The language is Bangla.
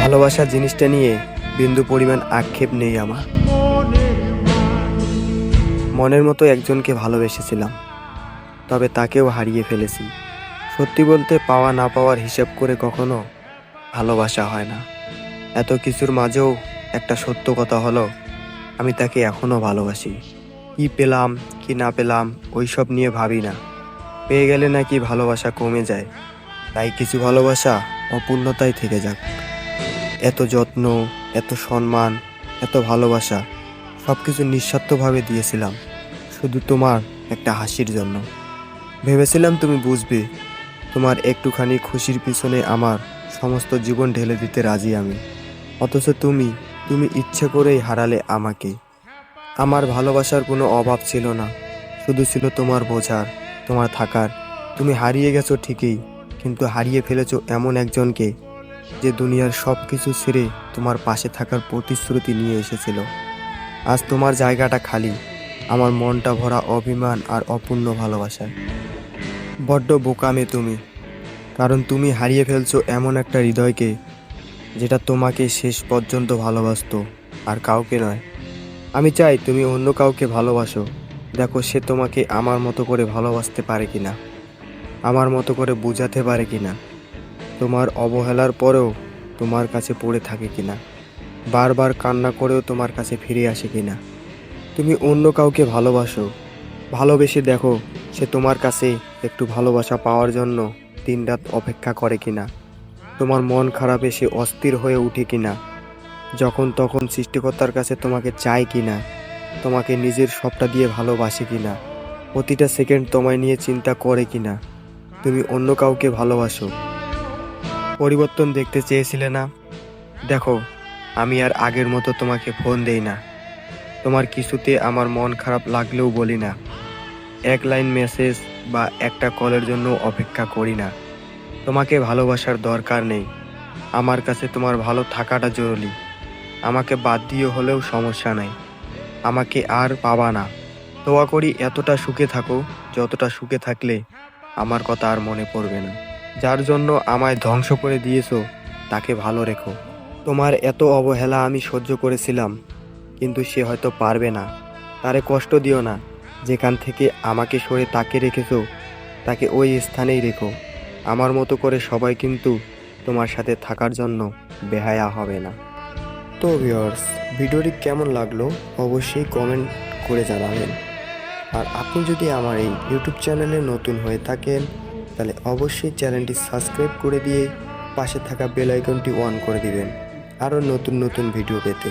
ভালোবাসা জিনিসটা নিয়ে বিন্দু পরিমাণ আক্ষেপ নেই আমার। মনের মতো একজনকে ভালোবেসেছিলাম, তবে তাকেও হারিয়ে ফেলেছি। সত্যি বলতে পাওয়া না পাওয়ার হিসাব করে কখনো ভালোবাসা হয় না। এত কিছুর মাঝেও একটা সত্য কথা হলো, আমি তাকে এখনও ভালোবাসি। কি পেলাম, কি না পেলাম, ওইসব নিয়ে ভাবি না। পেয়ে গেলে নাকি ভালোবাসা কমে যায়। তাই কিছু ভালোবাসা অপূর্ণতাই থেকে যাক। এত যত্ন, এত সম্মান, এত ভালোবাসা সব কিছু নিঃস্বার্থভাবে দিয়েছিলাম, শুধু তোমার একটা হাসির জন্য। ভেবেছিলাম তুমি বুঝবে, তোমার একটুখানি খুশির পিছনে আমার সমস্ত জীবন ঢেলে দিতে রাজি আমি। অথচ তুমি তুমি ইচ্ছে করেই হারালে আমাকে। আমার ভালোবাসার কোনো অভাব ছিল না, শুধু ছিল তোমার বোঝার, তোমার থাকার। তুমি হারিয়ে গেছো ঠিকই কিন্তু হারিয়ে ফেলেছো এমন একজনকে যে দুনিয়ার সব কিছু ছেড়ে তোমার পাশে থাকার প্রতিশ্রুতি নিয়ে এসেছিল। আজ তোমার জায়গাটা খালি, আমার মনটা ভরা অভিমান আর অপূর্ণ ভালোবাসায় বড্ড বোকামে তুমি, কারণ তুমি হারিয়ে ফেলছো এমন একটা হৃদয়কে যেটা তোমাকে শেষ পর্যন্ত ভালোবাসতো আর কাউকে নয়। আমি চাই তুমি অন্য কাউকে ভালোবাসো, দেখো সে তোমাকে আমার মতো করে ভালোবাসতে পারে কিনা। আমার মতো করে বোঝাতে পারে কি না তোমার অবহেলার পরেও তোমার কাছে পড়ে থাকে কি না বারবার কান্না করেও তোমার কাছে ফিরে আসে কি না তুমি অন্য কাউকে ভালোবাসো, ভালোবেসে দেখো সে তোমার কাছে একটু ভালোবাসা পাওয়ার জন্য দিনরাত অপেক্ষা করে কি না তোমার মন খারাপে সে অস্থির হয়ে উঠে কি না যখন তখন সৃষ্টিকর্তার কাছে তোমাকে চায় কি না তোমাকে নিজের সবটা দিয়ে ভালোবাসে কি না প্রতিটা সেকেন্ড তোমায় নিয়ে চিন্তা করে কিনা? তুমি অন্য কাউকে ভালোবাসো। পরিবর্তন দেখতে চেয়েছিলে না? দেখো, আমি আর আগের মতো তোমাকে ফোন দেই না। তোমার কিছুতে আমার মন খারাপ লাগলেও বলি না। এক লাইন মেসেজ বা একটা কলের জন্য অপেক্ষা করি না। তোমাকে ভালোবাসার দরকার নেই। আমার কাছে তোমার ভালো থাকাটা জরুরি। আমাকে বাদ দিয়ে হলেও সমস্যা নাই। আমাকে আর পাবা না। দোয়া করি এতটা সুখে থাকো, যতটা সুখে থাকলে আমার কথা আর মনে পড়বে না। যার জন্য আমায় ধ্বংস করে দিয়েছ, তাকে ভালো রেখো। তোমার এত অবহেলা আমি সহ্য করেছিলাম, কিন্তু সে হয়তো পারবে না। তারে কষ্ট দিও না। যেখান থেকে আমাকে সরে তাকে রেখেছো, তাকে ওই স্থানেই রেখো। আমার মতো করে সবাই কিন্তু তোমার সাথে থাকার জন্য বেহায়া হবে না। তো ভিউয়ার্স ভিডিওটি কেমন লাগল অবশ্যই কমেন্ট করে জানাবেন। আর আপনি যদি আমার এই ইউটিউব চ্যানেলে নতুন হয়ে থাকেন, তাহলে অবশ্যই চ্যানেলটি সাবস্ক্রাইব করে দিয়ে পাশে থাকা বেল আইকনটি অন করে দিবেন। আরও নতুন নতুন ভিডিও পেতে।